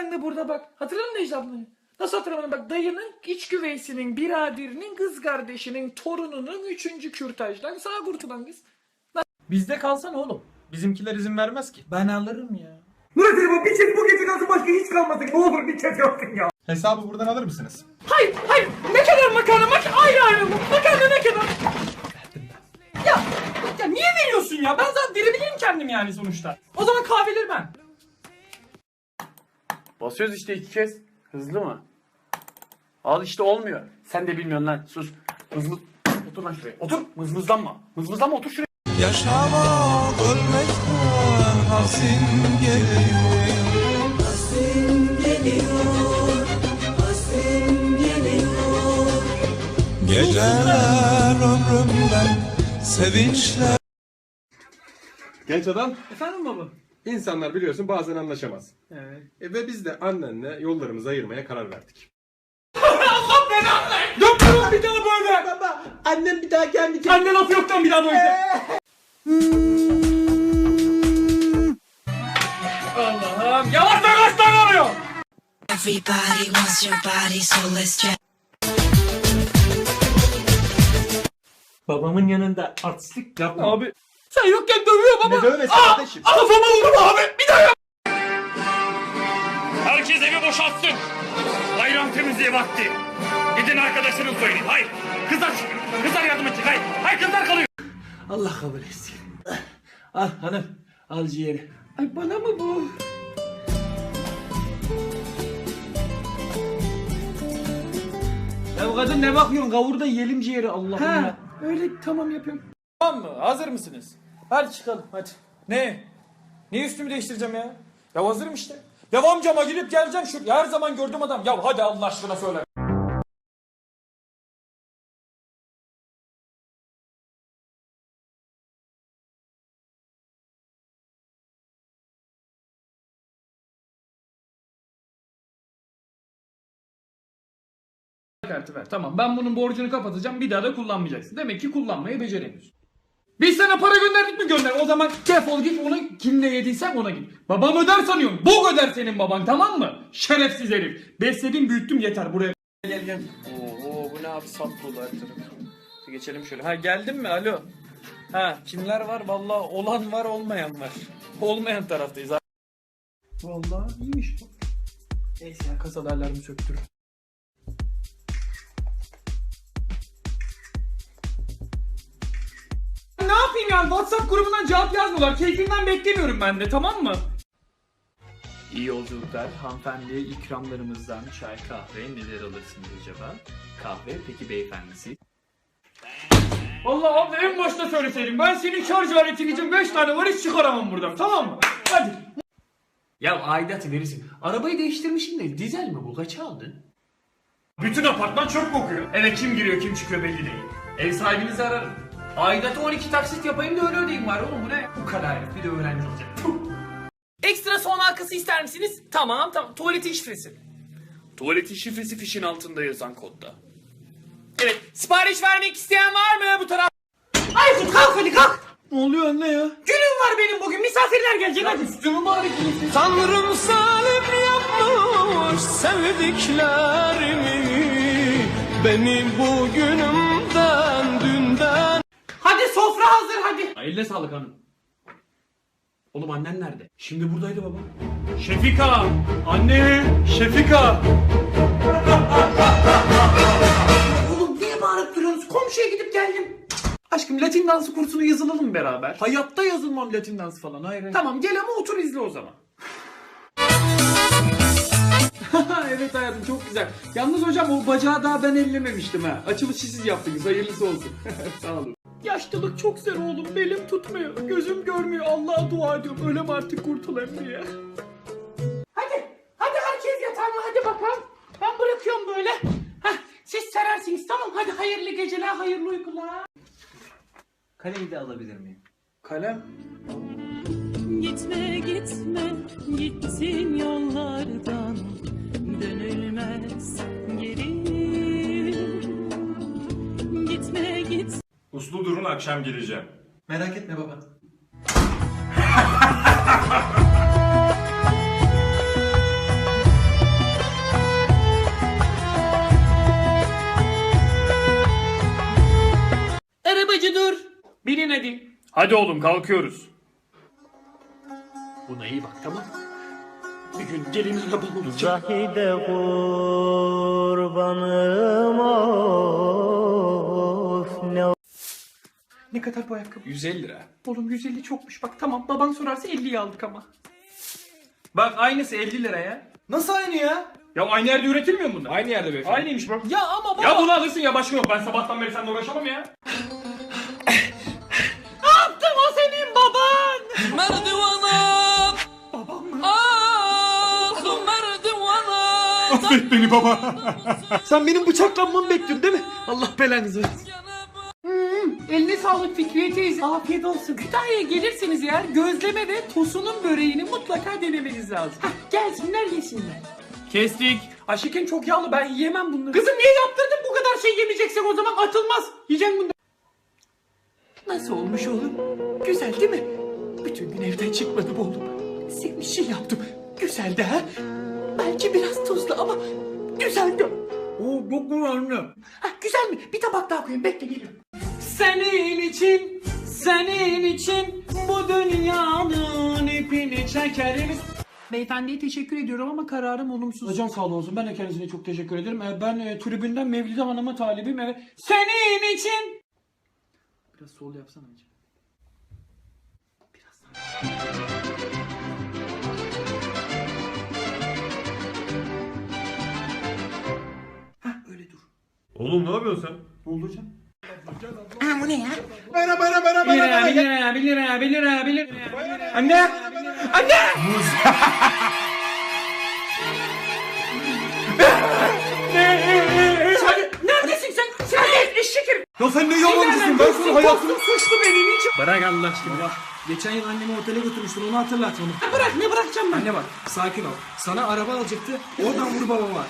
Ramazan da burada bak. Hatırladın mı Necla ablayı? Nasıl hatırlamadın? Bak dayının iç güveysinin, biraderinin, kız kardeşinin, torununun üçüncü kürtajdan sağ kurtulan kız. Bizde kalsana oğlum. Bizimkiler izin vermez ki. Ben alırım ya. Murat bu bir çek bu gece kalsın başka hiç kalmasın. Ne olur bir çek yapsın ya. Hesabı buradan alır mısınız? Hayır, hayır. Ne kadar makarna? Mak ayrı ayrı mı? Makarna ne kadar? Ya, ya niye veriyorsun ya? Ben zaten verebilirim kendim yani sonuçta. O zaman kahveleri ben. Basıyoruz işte iki kez. Hızlı mı? Al işte olmuyor. Sen de bilmiyorsun lan. Sus. Hızlı. Otur lan şuraya. Otur. Mızmızlanma. Mızmızlanma otur şuraya. Yaşamak ölmekten hasin geliyor Geceler ömrümden sevinçler Genç adam, Efendim baba? İnsanlar biliyorsun bazen anlaşamaz. Evet. E ve biz de annenle yollarımızı ayırmaya karar verdik. Yapıyorum bir daha böyle. Baba, annem bir daha gelmeyecek. Anne laf yoktan bir daha böyle. Allah'ım yavaş yavaş oluyor. Everybody wants your body, so let's check. Babamın yanında artistlik yapma. Abi. Sen yokken dövüyor baba. Ne dövmesi kardeşim? Kafama vurma abi. Bir daha yap. Herkes evi boşaltsın. Bayram temizliği vakti. Gidin arkadaşlarım söyleyin. Hayır. Kızlar çıkın. Kızlar yardım edecek. Hayır. Hayır kızlar kalıyor. Allah kabul etsin. Al hanım. Al ciğeri. Ay bana mı bu? Ya kadın ne bakıyorsun? Kavur da yiyelim ciğeri Allah'ım ya. Öyle tamam yapıyorum. Tamam mı? Hazır mısınız? Hadi çıkalım hadi. Ne? Niye üstümü değiştireceğim ya? Ya hazırım işte. Ya amcama gidip geleceğim şu her zaman gördüğüm adam. Ya hadi Allah aşkına söyle. kartı ver. Tamam ben bunun borcunu kapatacağım bir daha da kullanmayacaksın. Demek ki kullanmayı beceremiyorsun. Biz sana para gönderdik mi gönder. O zaman defol git onu kimle yediysen ona git. Babam öder sanıyorsun. Bok öder senin baban tamam mı? Şerefsiz herif. Besledim büyüttüm yeter buraya. Gel gel. Oo bu ne abi sap dolu her. Geçelim şöyle. Ha geldin mi? Alo. Ha kimler var? Vallahi olan var olmayan var. Olmayan taraftayız. Vallahi iyiymiş bu. Neyse ya kasada alarmı söktür. Ne yapayım yani WhatsApp grubundan cevap yazmıyorlar. Keyfinden beklemiyorum ben de tamam mı? İyi yolculuklar. Hanımefendiye ikramlarımızdan çay kahve neler alırsınız acaba? Kahve peki beyefendisi? Allah abi en başta söyleseydim ben senin şarj aletin için 5 tane var hiç çıkaramam buradan tamam mı? Hadi. Ya aidatı verirsin. Arabayı değiştirmişim de dizel mi bu kaça aldın? Bütün apartman çöp kokuyor. Eve kim giriyor kim çıkıyor belli değil. Ev sahibinizi ararım. Aidatı 12 taksit yapayım da öyle ödeyeyim var oğlum bu ne? Bu kadar herif bir de öğrenci olacak. Puh. Ekstra son halkası ister misiniz? Tamam tamam. Tuvaletin şifresi. Tuvaletin şifresi fişin altında yazan kodda. Evet. Sipariş vermek isteyen var mı bu taraf? Aykut kalk hadi kalk. Ne oluyor anne ya? Günüm var benim bugün. Misafirler gelecek hadi. Üstümü bari giyin. Tanrım salim yapmış sevdiklerimi Beni Hadi sofra hazır hadi. Eline sağlık hanım. Oğlum annen nerede? Şimdi buradaydı baba. Şefika! Anne! Şefika! Oğlum niye bağırıp duruyorsunuz? Komşuya gidip geldim. Aşkım Latin dansı kursuna yazılalım beraber. Hayatta yazılmam Latin dansı falan hayır. Tamam gel ama otur izle o zaman. evet hayatım çok güzel. Yalnız hocam o bacağı daha ben ellememiştim ha. Açılışı siz yaptınız hayırlısı olsun. Sağ olun. Yaşlılık çok zor oğlum. Belim tutmuyor. Gözüm görmüyor. Allah'a dua ediyorum. Ölem artık kurtulayım diye. Hadi. Hadi herkes yatağına hadi bakalım. Ben bırakıyorum böyle. Heh, siz serersiniz tamam. Hadi hayırlı geceler, hayırlı uykular. Kaleyi de alabilir miyim? Kalem. Gitme gitme gittin yollardan dönülmez geri akşam geleceğim. Merak etme baba. Arabacı dur. Binin hadi. Hadi oğlum kalkıyoruz. Buna iyi bak tamam Bir gün gelinizle bulunacak. Zahide kurbanım ol. Ne kadar bu ayakkabı? 150 lira. Oğlum 150 çokmuş. Bak tamam baban sorarsa 50'yi aldık ama. Bak aynısı 50 lira ya. Nasıl aynı ya? Ya aynı yerde üretilmiyor mu bunlar? Aynı yerde beyefendi. Aynıymış bak. Ya ama baba. Ya bunu alırsın ya başka yok. Ben sabahtan beri seninle uğraşamam ya. Merdivana Babam mı? Ah merdivana Affet beni baba. Sen benim bıçaklanmamı bekliyorsun değil mi? Allah belanızı versin. Eline sağlık Fikriye teyze. Afiyet olsun. Kütahya'ya gelirseniz eğer gözleme ve tosunun böreğini mutlaka denemeniz lazım. Hah, gelsinler yesinler. Kestik. Aşıkın çok yağlı ben yiyemem bunları. Kızım niye yaptırdın bu kadar şey yemeyeceksen o zaman atılmaz. Yiyeceksin bunları. Nasıl olmuş oğlum? Güzel değil mi? Bütün gün evden çıkmadım oğlum. Senin için yaptım. Güzeldi ha? Belki biraz tuzlu ama güzeldi. Oo çok anne. Ha, güzel mi? Bir tabak daha koyayım bekle geliyorum. Senin için, senin için bu dünyanın ipini çekeriz. Beyefendiye teşekkür ediyorum ama kararım olumsuz. Hocam sağ olsun. Ben de kendisine çok teşekkür ederim. Ee, Ben e, tribünden Mevlide Hanım'a talibim. Evet. Senin için. Biraz sol yapsana hocam. Biraz sağ. Hah öyle dur. Oğlum ne yapıyorsun sen? Ne oldu hocam? Bana bana bana 1 lira, 1 lira, 1 lira, 1 lira, 1 lira. Anne! Anne! Sen neredesin sen? Sen de eşek herif. Ya sen ne yalancısın ben sana hayatımı... suçlu benim için. Bırak Allah aşkına. Geçen yıl annemi otele götürmüştün onu hatırlat onu. Bırak ne bırakacağım ben? Anne bak sakin ol. Sana araba alacaktı oradan vur babama.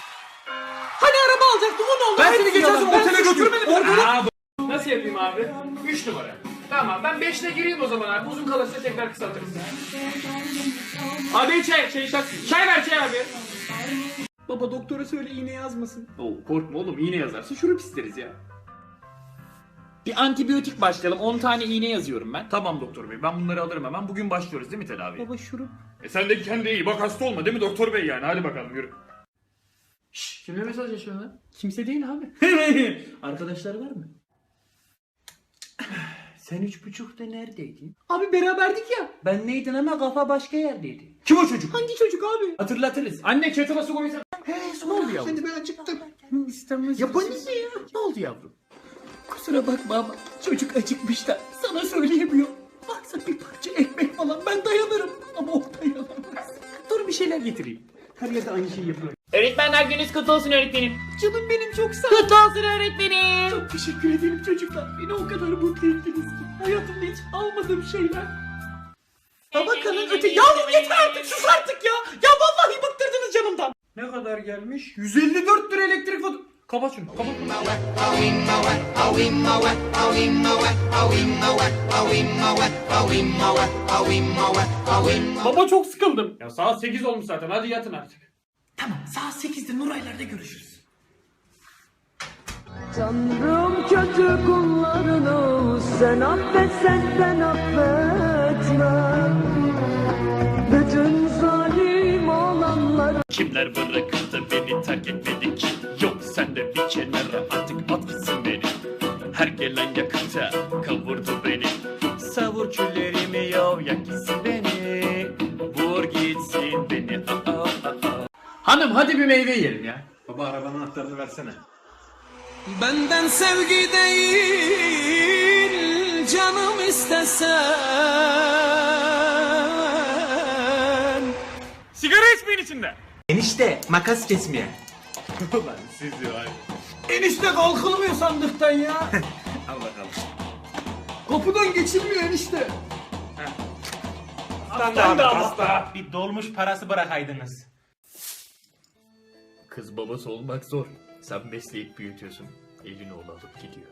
Hani araba alacaktım o ne oldu? Ben seni geçen sene otele götürmedim. Orada Nasıl yapayım abi? 3 numara. Tamam ben 5'te gireyim o zaman abi. Uzun kalırsa tekrar kısaltırız. Abi çay, çay şak. Çay ver çay abi. Baba doktora söyle iğne yazmasın. Oo, korkma oğlum iğne yazarsa şurup isteriz ya. Bir antibiyotik başlayalım. 10 tane iğne yazıyorum ben. Tamam doktor bey. Ben bunları alırım hemen. Bugün başlıyoruz değil mi tedaviye? Baba şurup. E sen de kendine iyi. Bak hasta olma değil mi doktor bey yani? Hadi bakalım yürü. Şşş kimle mesajlaşıyorsun lan? Kimse değil abi. Arkadaşlar var mı? Sen üç buçukta neredeydin? Abi beraberdik ya. Ben neydin ama kafa başka yerdeydi. Kim o çocuk? Hangi çocuk abi? Hatırlatırız. Anne kettle'a su koysa. He ne oldu yavrum? Şimdi ben acıktım. İstemez. Yapanız ya. Ne oldu yavrum? Kusura bakma ama çocuk acıkmış da sana söyleyemiyor. Varsa bir parça ekmek falan ben dayanırım ama o dayanamaz. Dur bir şeyler getireyim. Her yerde aynı şeyi yapıyor. Öğretmenler gününüz kutlu olsun öğretmenim. Canım benim çok sağ Kutlu olsun öğretmenim. Çok teşekkür ederim çocuklar. Beni o kadar mutlu ettiniz ki. Hayatımda hiç almadığım şeyler. Tabakanın öte... Yavrum yeter artık sus artık ya. Ya vallahi bıktırdınız canımdan. Ne kadar gelmiş? 154 lira elektrik faturası. Kapat şunu. Kapat şunu. Baba çok sıkıldım. Ya saat 8 olmuş zaten hadi yatın artık. Tamam saat 8'de Nuraylar'da görüşürüz. Tanrım kötü kullarını sen affetsen ben affetmem Bütün zalim olanları Kimler bırakıp da beni Hanım hadi bir meyve yiyelim ya Baba arabanın anahtarını versene. Benden sevgi değil canım istesen Sigara içmeyin içinde. Enişte makas kesmeye. Enişte kalkılmıyor sandıktan ya. Al bakalım. Kapıdan geçilmiyor enişte. Hasta da hasta. Bir dolmuş parası bırakaydınız. Kız babası olmak zor Sen besleyip büyütüyorsun Elini oğlu alıp gidiyor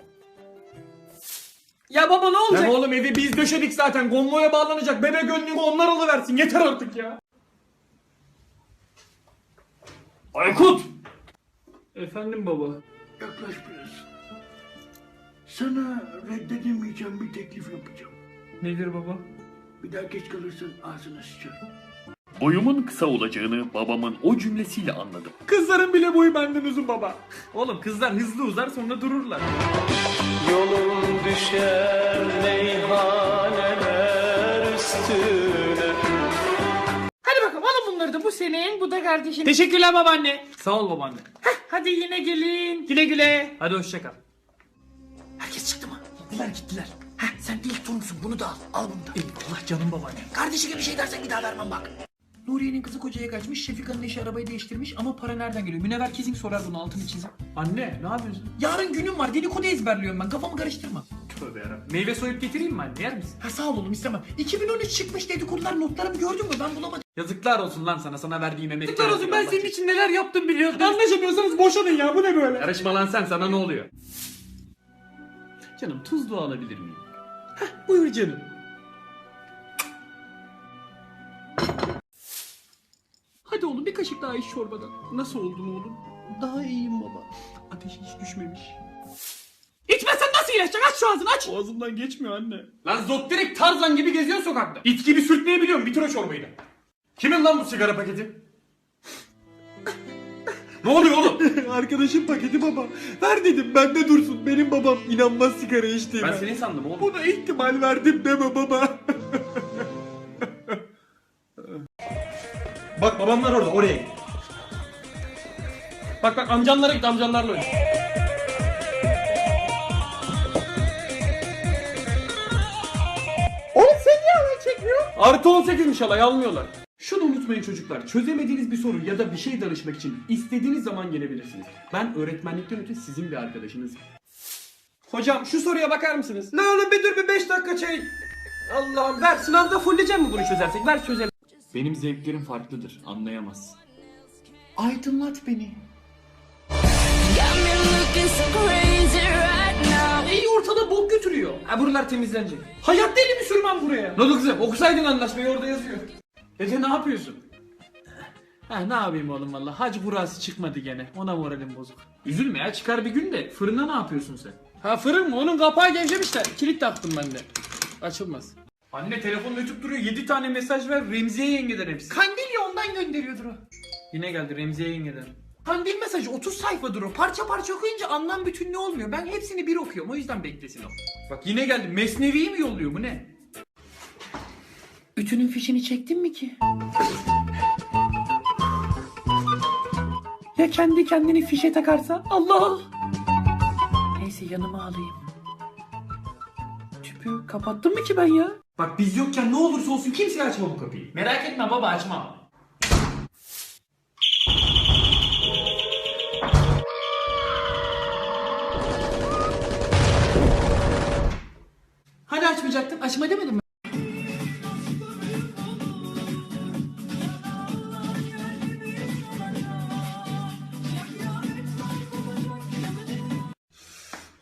Ya baba ne olacak? Lan oğlum evi biz döşedik zaten. Gonmoya bağlanacak. Bebe gönlünü onlar alıversin. Yeter artık ya. Aykut! Efendim baba. Yaklaş biraz. Sana reddedemeyeceğim bir teklif yapacağım. Nedir baba? Bir daha geç kalırsan ağzına sıçarım. Boyumun kısa olacağını babamın o cümlesiyle anladım. Kızların bile boyu benden uzun baba. Oğlum kızlar hızlı uzar sonra dururlar. Yolun düşer meyhaneler üstüne. Hadi bakalım alın bunları da bu senin bu da kardeşin. Teşekkürler babaanne. Sağ ol babaanne. Heh, hadi yine gelin. Güle güle. Hadi hoşça kal. Herkes çıktı mı? Gittiler gittiler. Heh sen ilk turunsun bunu da al. Al bunu da. Eyvallah canım babaanne. Kardeşi gibi bir şey dersen bir daha vermem bak. Nuriye'nin kızı kocaya kaçmış. Şefika'nın eşi arabayı değiştirmiş ama para nereden geliyor? Münevver kesin sorar bunu altını çizip. Anne ne yapıyorsun? Yarın günüm var dedikodu ezberliyorum ben kafamı karıştırma. Tövbe yarabbim. Meyve soyup getireyim mi anne yer misin? Ha sağ ol oğlum istemem. 2013 çıkmış dedikodular notlarımı gördün mü ben bulamadım. Yazıklar olsun lan sana sana verdiğim emek. Yazıklar olsun ben senin için neler yaptım biliyorsun. Anlaşamıyorsanız boşanın ya bu ne böyle? Karışma lan sen sana ne oluyor? Canım tuzlu alabilir miyim? Heh, buyur canım. Hadi oğlum bir kaşık daha iç çorbadan. Nasıl oldun oğlum? Daha iyiyim baba. Ateş hiç düşmemiş. İçmezsen nasıl iyileşecek? Aç şu ağzını aç. Boğazımdan geçmiyor anne. Lan zot direkt Tarzan gibi geziyor sokakta. İt gibi sürtmeyi biliyorum. Bitir o çorbayı da. Kimin lan bu sigara paketi? ne oluyor oğlum? Arkadaşım paketi baba. Ver dedim bende dursun. Benim babam inanmaz sigara içtiğime. Ben seni sandım oğlum. Buna ihtimal verdim deme baba. Bak babamlar orada oraya git. Bak bak amcanlara git amcanlarla oyna. Oğlum sen niye alay çekmiyorsun? Artı 18'miş alay almıyorlar. Şunu unutmayın çocuklar. Çözemediğiniz bir soru ya da bir şey danışmak için istediğiniz zaman gelebilirsiniz. Ben öğretmenlikten öte sizin bir arkadaşınızım. Hocam şu soruya bakar mısınız? Ne oğlum bir dur bir 5 dakika çay. Allah'ım ver sınavda fulleyeceğim mi bunu çözersek? Ver çözelim. Benim zevklerim farklıdır. Anlayamaz. Aydınlat beni. İyi ortada bok götürüyor. Ha buralar temizlenecek. Hayatta elimi sürmem buraya. Ne oldu kızım? Okusaydın anlaşmayı orada yazıyor. Ece ne yapıyorsun? Ha ne yapayım oğlum valla. Hac burası çıkmadı gene. Ona moralim bozuk. Üzülme ya çıkar bir gün de. Fırına ne yapıyorsun sen? Ha fırın mı? Onun kapağı gevşemişler. Kilit taktım ben de. Açılmaz. Anne telefonla ötüp duruyor. 7 tane mesaj ver. Remziye yengeden hepsi. Kandilya ondan gönderiyordur o. Yine geldi Remziye yengeden. Kandil mesajı 30 sayfadır o. Parça parça okuyunca anlam bütünlüğü olmuyor. Ben hepsini bir okuyorum. O yüzden beklesin o. Bak yine geldi. Mesnevi'yi mi yolluyor? Bu ne? Ütünün fişini çektin mi ki? Ya kendi kendini fişe takarsa? Allah! Neyse yanıma alayım. Tüpü kapattım mı ki ben ya? Bak biz yokken ne olursa olsun kimseye açma bu kapıyı. Merak etme baba açmam. Hani açmayacaktın? Açma demedim mi?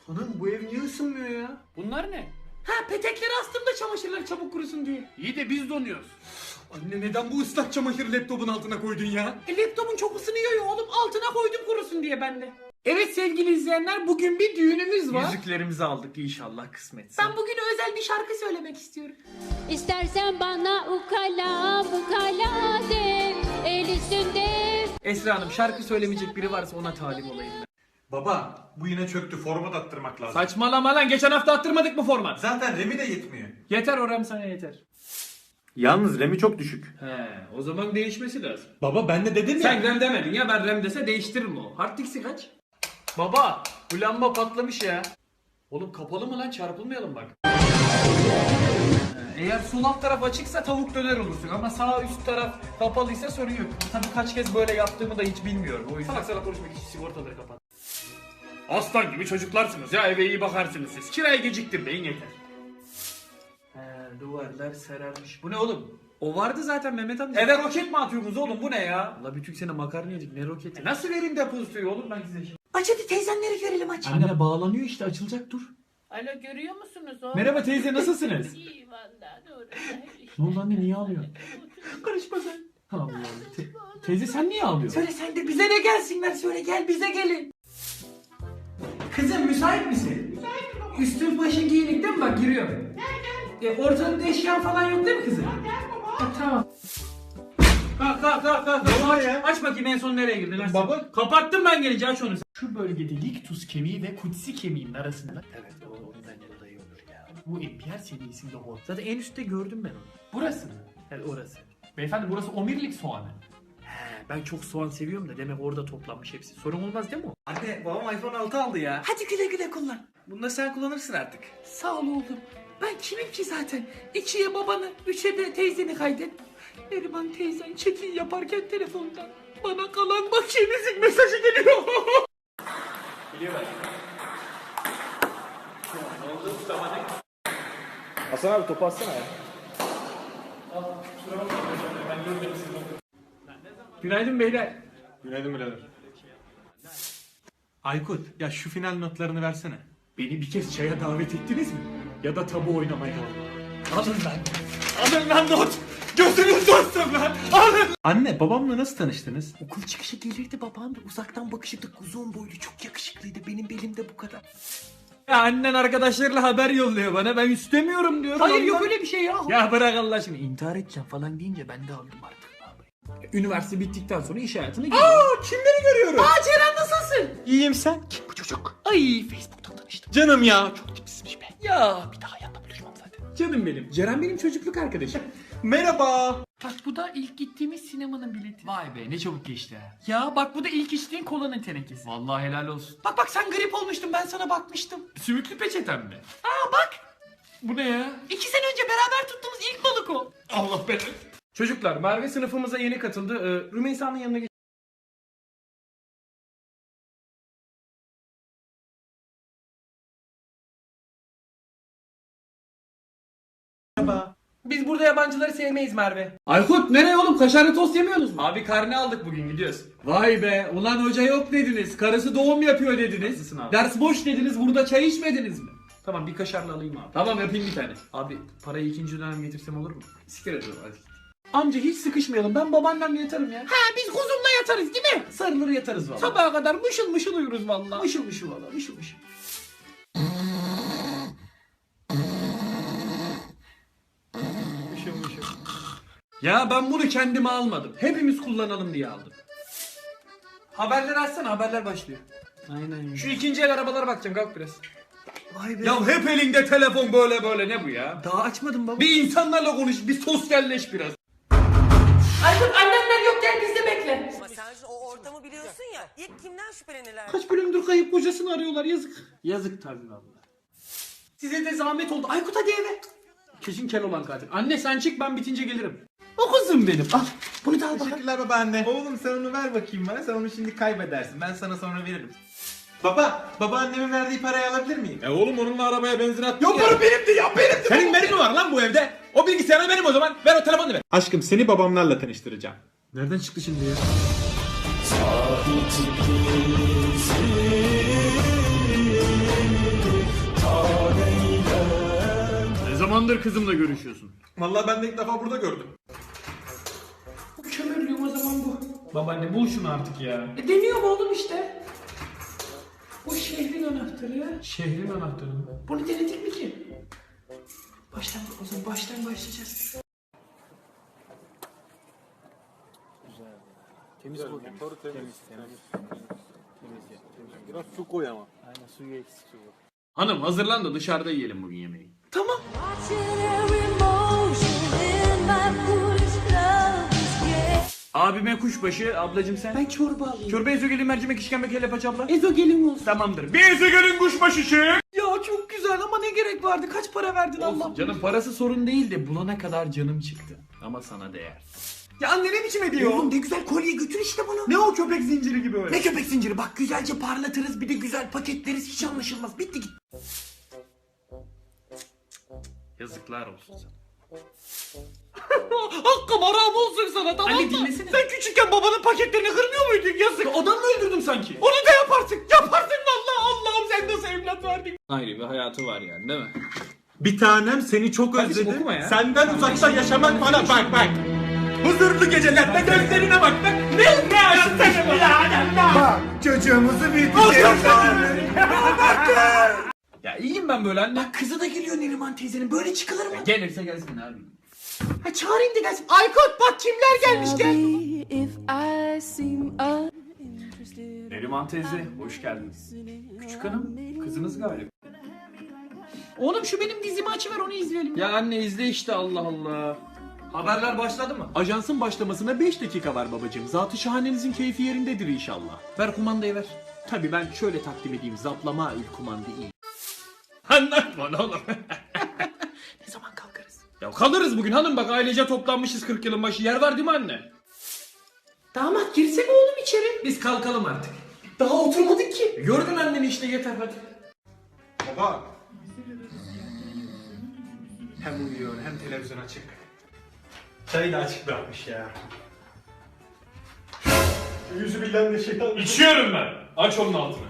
Hanım bu ev niye ısınmıyor ya? Bunlar ne? Petekleri astım da çamaşırlar çabuk kurusun diye. İyi de biz donuyoruz. Anne neden bu ıslak çamaşırı laptopun altına koydun ya? E laptopun çok ısınıyor ya oğlum altına koydum kurusun diye ben de. Evet sevgili izleyenler bugün bir düğünümüz var. Yüzüklerimizi aldık inşallah kısmetse. Ben bugün özel bir şarkı söylemek istiyorum. İstersen bana ukala bukala de el üstünde Esra Hanım şarkı söylemeyecek biri varsa ona talip olayım ben. Baba bu yine çöktü format attırmak lazım. Saçmalama lan geçen hafta attırmadık mı format? Zaten Remi de yetmiyor. Yeter Orem sana yeter. Yalnız Remi çok düşük. He o zaman değişmesi lazım. Baba ben de dedim Sen RAM demedin ya ben RAM dese değiştiririm o. Hard disk'i kaç? Baba bu lamba patlamış ya. Oğlum kapalı mı lan çarpılmayalım bak. Eğer sol alt taraf açıksa tavuk döner olursun ama sağ üst taraf kapalıysa sorun yok. Tabii kaç kez böyle yaptığımı da hiç bilmiyorum o yüzden. Salak salak konuşmak için sigortaları kapat. Aslan gibi çocuklarsınız ya eve iyi bakarsınız siz. Kirayı geciktirmeyin yeter. He, duvarlar sararmış. Bu ne oğlum? O vardı zaten Mehmet amca. Eve roket mi atıyorsunuz oğlum bu ne ya? Allah bütün sene makarna yedik ne roketi? nasıl vereyim depozitoyu oğlum ben size şimdi? Aç hadi teyzenleri görelim aç. Anne bağlanıyor işte açılacak dur. Alo görüyor musunuz o? Merhaba teyze nasılsınız? İyi valla doğru. ne oldu anne niye ağlıyorsun? Karışma sen. Allah Allah. Te- teyze sen niye ağlıyorsun? Söyle sen de bize ne gelsinler söyle gel bize gelin. Kızım müsait misin? Müsaitim Üstün başın giyinik değil mi? Bak giriyorum. Nerede? E, ortalıkta eşyan falan yok değil mi kızım? Ha, tamam. Kalk kalk kalk kalk. aç, aç bakayım en son nereye girdin? Aç. Baba. Kapattım ben gelince aç onu. Şu bölgede liktus kemiği ve kutsi kemiğinin arasında. Evet o onun bence olayı olur ya. Bu NPR seviyesinde o. Zaten en üstte gördüm ben onu. Burası mı? Evet orası. Beyefendi burası omurilik soğanı. Ben çok soğan seviyorum da demek orada toplanmış hepsi. Sorun olmaz değil mi o? Anne babam iPhone 6 aldı ya. Hadi güle güle kullan. Bunu da sen kullanırsın artık. Sağ ol oğlum. Ben kimim ki zaten? İkiye babanı, üçe de teyzeni kaydet. Neriman teyzen çekin yaparken telefondan bana kalan makinenizin mesajı geliyor. Hasan abi topu atsana ya. Günaydın beyler. Günaydın birader. Aykut ya şu final notlarını versene. Beni bir kez çaya davet ettiniz mi? Ya da tabu oynamaya. Alın lan. Alın lan not. Gözünüz dostum lan. Alın. Anne babamla nasıl tanıştınız? Okul çıkışı gelirdi babam da uzaktan bakışırdık uzun boylu çok yakışıklıydı benim belimde bu kadar. Ya annen arkadaşlarıyla haber yolluyor bana. Ben istemiyorum diyorum. Hayır yok öyle bir şey ya. Ya bırak Allah aşkına. İntihar edeceğim falan deyince ben de aldım artık. Üniversite bittikten sonra iş hayatına giriyorum. Aa kimleri görüyorum? Aa Ceren nasılsın? İyiyim sen. Bu çocuk. Ay Facebook'tan tanıştım. Canım ya. Çok Tipsizmiş be. Ya bir daha hayatta buluşmam zaten. Canım benim. Ceren benim çocukluk arkadaşım. Merhaba. Bak bu da ilk gittiğimiz sinemanın bileti. Vay be ne çabuk geçti ha. Ya bak bu da ilk içtiğin kolanın tenekesi. Vallahi helal olsun. Bak bak sen grip olmuştun ben sana bakmıştım. Sümüklü peçeten mi? Aa bak. Bu ne ya? İki sene önce beraber tuttuğumuz ilk balık o. Allah belanı. Çocuklar Merve sınıfımıza yeni katıldı. Ee, Rümeysa'nın yanına geç. Biz burada yabancıları sevmeyiz Merve. Aykut nereye oğlum? Kaşarlı tost yemiyorsunuz mu? Abi karne aldık bugün gidiyoruz. Vay be ulan hoca yok dediniz. Karısı doğum yapıyor dediniz. Ders boş dediniz burada çay içmediniz mi? Tamam bir kaşarlı alayım abi. Tamam yapayım bir tane. Abi parayı ikinci dönem getirsem olur mu? Siktir et oğlum, hadi. Amca hiç sıkışmayalım. Ben babaannemle yatarım ya. Ha biz kuzumla yatarız değil mi? Sarılır yatarız valla. Sabaha kadar mışıl mışıl uyuruz vallahi. Mışıl mışıl valla mışıl mışıl. Mışıl mışıl. Ya ben bunu kendime almadım. Hepimiz kullanalım diye aldım. Haberleri açsana haberler başlıyor. Aynen Şu ikinci el arabalara bakacağım kalk biraz. Vay be. Ya hep elinde telefon böyle böyle ne bu ya? daha açmadım baba. Bir insanlarla konuş, bir sosyalleş biraz. Aykut annemler yok gel bizde bekle. Ama sen o ortamı biliyorsun ya. İlk kimden şüphelenirler? Kaç bölümdür kayıp kocasını arıyorlar yazık. Yazık tabii valla. Size de zahmet oldu. Aykut hadi eve. Kesin kel olan katil. Anne sen çık ben bitince gelirim. O kızım benim. Al bunu da al bakalım. Teşekkürler babaanne. Oğlum sen onu ver bakayım bana. Sen onu şimdi kaybedersin. Ben sana sonra veririm. Baba, babaannemin verdiği parayı alabilir miyim? E oğlum onunla arabaya benzin at. Yok oğlum benimdi ya benimdi. Senin benim mi var lan bu evde? O bilgisayarı benim o zaman. Ver o telefonu ver. Aşkım seni babamlarla tanıştıracağım. Nereden çıktı şimdi ya? Ne zamandır kızımla görüşüyorsun? Vallahi ben de ilk defa burada gördüm. Kömürlüğüm o zaman bu. Babaanne bul şunu artık ya. E, deniyorum oğlum işte. Bu şehrin anahtarı. Şehrin anahtarı mı? Bunu denedik mi ki? Baştan o zaman baştan başlayacağız. Hanım hazırlan da dışarıda yiyelim bugün yemeği. Tamam. Abime kuşbaşı, ablacım sen? Ben çorba alayım. Çorba ezogelin mercimek işkembe kelle paça abla. Ezogelin olsun. Tamamdır. Bir ezogelin kuşbaşı çık. Ya çok güzel ama ne gerek vardı? Kaç para verdin Allah? Olsun canım parası sorun değil de bulana kadar canım çıktı. Ama sana değer. Ya anne ne biçim hediye Oğlum ne güzel kolye götür işte bunu. Ne o köpek zinciri gibi öyle? Ne köpek zinciri bak güzelce parlatırız bir de güzel paketleriz hiç anlaşılmaz. Bitti git. Yazıklar olsun sana. Hakkım haram olsun sana tamam Anne, mı? dinlesene. Sen küçükken babanın paketlerini kırmıyor muydun yazık? Adam mı öldürdüm sanki? Onu da yaparsın. Yaparsın vallahi Allah'ım sen nasıl evlat verdin? Ayrı bir hayatı var yani değil mi? Bir tanem seni çok Kardeşim, özledim. okuma ya. Senden uzakta yaşamak bana bak bak. Huzurlu geceler ve gözlerine bak bak. Ne ne aşkın Bak çocuğumuzu büyüteceğiz. Ya iyiyim ben böyle anne. Kızı da geliyor Neriman teyzenin. Böyle çıkılır mı? Gelirse gelsin abi. Ha çağırayım da gelsin. Aykut bak kimler gelmiş gel. Neriman teyze hoş geldiniz. Küçük hanım kızınız galiba. Oğlum şu benim dizimi açıver onu izleyelim. Ya anne izle işte Allah Allah. Haberler başladı mı? Ajansın başlamasına 5 dakika var babacığım. Zatı şahanenizin keyfi yerindedir inşallah. Ver kumandayı ver. Tabii ben şöyle takdim edeyim. Zaplama ül kumanda iyi. Anlatma ne oğlum. Ne zaman kalkarız? ya kalırız bugün hanım bak ailece toplanmışız 40 yılın başı. Yer var değil mi anne? Damat girsene oğlum içeri. Biz kalkalım artık. Daha oturmadık ki. Gördün anneni işte yeter hadi. Baba. Hem uyuyor hem televizyon açık. Çayı da açık bırakmış ya. Yüzü bilen de şeytan. İçiyorum ben. Aç onun altını.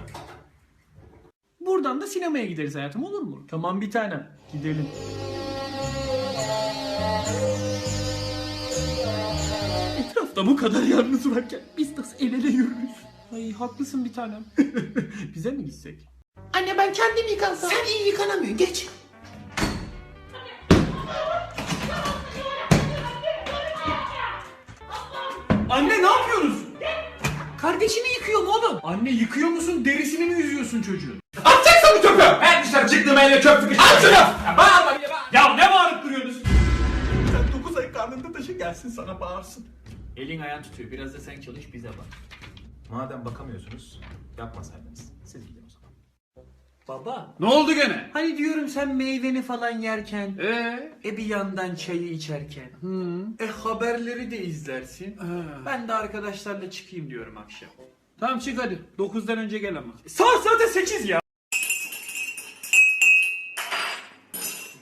Buradan da sinemaya gideriz hayatım olur mu? Tamam bir tanem. Gidelim. Etrafta bu kadar yalnız varken biz nasıl el ele yürürüz? Ay haklısın bir tanem. Bize mi gitsek? Anne ben kendim yıkansam. Sen iyi yıkanamıyorsun geç. Anne ne yapıyoruz? Kardeşini yıkıyorum oğlum. Anne yıkıyor musun? Derisini mi yüzüyorsun çocuğun? Atacaksın bu çöpü! Her dışarı çıktığım elle çöp sıkıştı. At şunu! Bağırma bir de bağır. Ya ne bağırıp duruyorsunuz? Sen 9 ay karnında taşı gelsin sana bağırsın. Elin ayağın tutuyor. Biraz da sen çalış bize bak. Madem bakamıyorsunuz yapmasaydınız. Siz gidin o zaman. Baba. Ne oldu gene? Hani diyorum sen meyveni falan yerken, Ee? e bir yandan çayı içerken, e haberleri de izlersin. Ben de arkadaşlarla çıkayım diyorum akşam. Tamam çık hadi. 9'dan önce gel ama. Saat zaten 8 ya.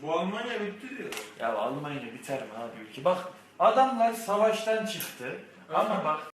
Bu Almanya bitti diyor. Ya Almanya biter mi abi ülke? Bak adamlar savaştan çıktı ama bak